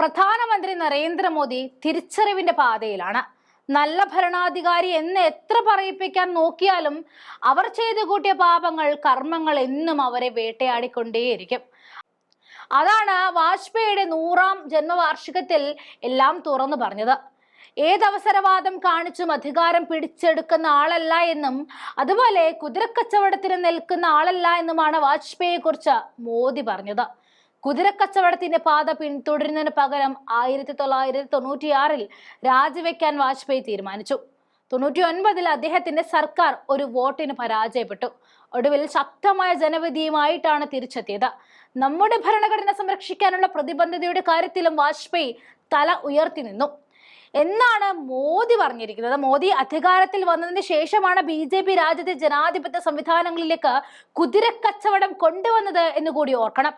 പ്രധാനമന്ത്രി നരേന്ദ്രമോദി തിരിച്ചറിവിന്റെ പാതയിലാണ്. നല്ല ഭരണാധികാരി എന്ന് എത്ര പറയിപ്പിക്കാൻ നോക്കിയാലും അവർ ചെയ്തു കൂട്ടിയ പാപങ്ങൾ കർമ്മങ്ങൾ എന്നും അവരെ വേട്ടയാടിക്കൊണ്ടേയിരിക്കും. അതാണ് വാജ്പേയിയുടെ നൂറാം ജന്മവാർഷികത്തിൽ എല്ലാം തുറന്നു പറഞ്ഞത്. ഏതവസരവാദം കാണിച്ചും അധികാരം പിടിച്ചെടുക്കുന്ന ആളല്ല എന്നും അതുപോലെ കുതിരക്കച്ചവടത്തിന് നിൽക്കുന്ന ആളല്ല എന്നുമാണ് വാജ്പേയിയെ കുറിച്ച് മോദി പറഞ്ഞത്. കുതിരക്കച്ചവടത്തിന്റെ പാത പിന്തുടരുന്നതിന് പകരം ആയിരത്തി തൊള്ളായിരത്തി തൊണ്ണൂറ്റിയാറിൽ രാജിവെക്കാൻ വാജ്പേയി തീരുമാനിച്ചു. തൊണ്ണൂറ്റി ഒൻപതിൽ അദ്ദേഹത്തിന്റെ സർക്കാർ ഒരു വോട്ടിന് പരാജയപ്പെട്ടു. ഒടുവിൽ ശക്തമായ ജനവിധിയുമായിട്ടാണ് തിരിച്ചെത്തിയത്. നമ്മുടെ ഭരണഘടന സംരക്ഷിക്കാനുള്ള പ്രതിബദ്ധതയുടെ കാര്യത്തിലും വാജ്പേയി തല ഉയർത്തി നിന്നു. എന്നാണ് മോദി പറഞ്ഞിരിക്കുന്നത്. മോദി അധികാരത്തിൽ വന്നതിന് ശേഷമാണ് ബി ജെ പി രാജ്യത്തെ ജനാധിപത്യ സംവിധാനങ്ങളിലേക്ക് കുതിരക്കച്ചവടം കൊണ്ടുവന്നത് എന്ന് കൂടി ഓർക്കണം.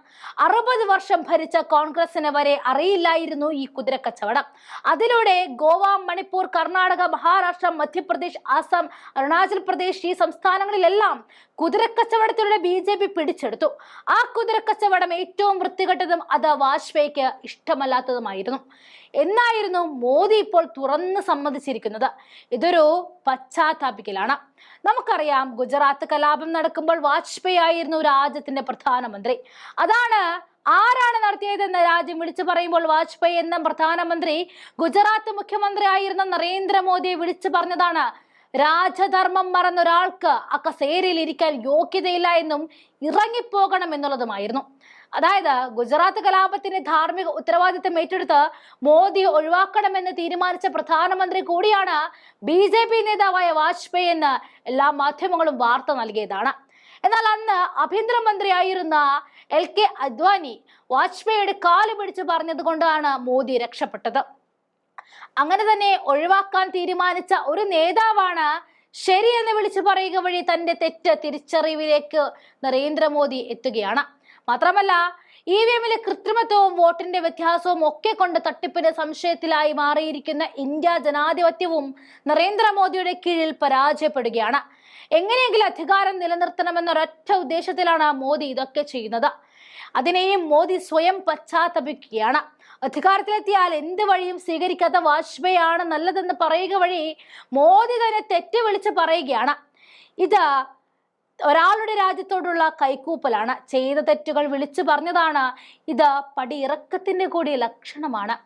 അറുപത് വർഷം ഭരിച്ച കോൺഗ്രസിന് വരെ അറിയില്ലായിരുന്നു ഈ കുതിരക്കച്ചവടം. അതിലൂടെ ഗോവ മണിപ്പൂർ കർണാടക മഹാരാഷ്ട്ര മധ്യപ്രദേശ് ആസാം അരുണാചൽ പ്രദേശ് ഈ സംസ്ഥാനങ്ങളിലെല്ലാം കുതിരക്കച്ചവടത്തിലൂടെ ബി ജെ പി പിടിച്ചെടുത്തു. ആ കുതിരക്കച്ചവടം ഏറ്റവും വൃത്തികെട്ടതും അത് വാജ്പേയിക്ക് ഇഷ്ടമല്ലാത്തതുമായിരുന്നു. എന്നായിരുന്നു മോദി ഇപ്പോൾ തുറന്ന് സമ്മതിച്ചിരിക്കുന്നത്. ഇതൊരു പശ്ചാത്താപിക്കലാണ്. നമുക്കറിയാം ഗുജറാത്ത് കലാപം നടക്കുമ്പോൾ വാജ്പേയി ആയിരുന്നു രാജ്യത്തിന്റെ പ്രധാനമന്ത്രി. അതാണ് ആരാണ് നടത്തിയതെന്ന് രാജ്യം വിളിച്ചു പറയുമ്പോൾ വാജ്പേയി എന്ന പ്രധാനമന്ത്രി ഗുജറാത്ത് മുഖ്യമന്ത്രി ആയിരുന്ന നരേന്ദ്രമോദിയെ വിളിച്ചു പറഞ്ഞതാണ് രാജധർമ്മം മറന്നൊരാൾക്ക് ആ കസേരയിൽ ഇരിക്കാൻ യോഗ്യതയില്ല എന്നും ഇറങ്ങിപ്പോകണം എന്നുള്ളതുമായിരുന്നു. അതായത് ഗുജറാത്ത് കലാപത്തിന്റെ ധാർമ്മിക ഉത്തരവാദിത്തം ഏറ്റെടുത്ത് മോദി ഒഴിവാക്കണമെന്ന് തീരുമാനിച്ച പ്രധാനമന്ത്രി കൂടിയാണ് ബി ജെ പി നേതാവായ വാജ്പേയി എന്ന് എല്ലാ മാധ്യമങ്ങളും വാർത്ത നൽകിയതാണ്. എന്നാൽ അന്ന് ആഭ്യന്തരമന്ത്രിയായിരുന്ന എൽ കെ അദ്വാനി വാജ്പേയിയുടെ കാൽ പിടിച്ച് പറഞ്ഞത് കൊണ്ടാണ് മോദി രക്ഷപ്പെട്ടത്. അങ്ങനെ തന്നെ ഒഴിവാക്കാൻ തീരുമാനിച്ച ഒരു നേതാവാണ് ശരിയെന്ന് വിളിച്ചു പറയുക വഴി തന്റെ തെറ്റ് തിരിച്ചറിവിലേക്ക് നരേന്ദ്രമോദി എത്തുകയാണ്. മാത്രമല്ല ഇ വി എമ്മിലെ കൃത്രിമത്വവും വോട്ടിന്റെ വ്യത്യാസവും ഒക്കെ കൊണ്ട് തട്ടിപ്പിന്റെ സംശയത്തിലായി മാറിയിരിക്കുന്ന ഇന്ത്യ ജനാധിപത്യവും നരേന്ദ്രമോദിയുടെ കീഴിൽ പരാജയപ്പെടുകയാണ്. എങ്ങനെയെങ്കിലും അധികാരം നിലനിർത്തണമെന്ന ഒരൊറ്റ ഉദ്ദേശത്തിലാണ് മോദി ഇതൊക്കെ ചെയ്യുന്നത്. അതിനെയും മോദി സ്വയം പശ്ചാത്തപിക്കുകയാണ്. അധികാരത്തിലെത്തിയാൽ എന്ത് വഴിയും സ്വീകരിക്കാത്ത വാജ്പേയാണ് നല്ലതെന്ന് പറയുക വഴി മോദി തന്നെ തെറ്റ് വിളിച്ച് പറയുകയാണ്. ഇത് ഒരാളുടെ രാജ്യത്തോടുള്ള കൈക്കൂപ്പലാണ്. ചെയ്ത തെറ്റുകൾ വിളിച്ചു പറഞ്ഞതാണ്. ഇത് പടിയിറക്കത്തിന്റെ കൂടി ലക്ഷണമാണ്.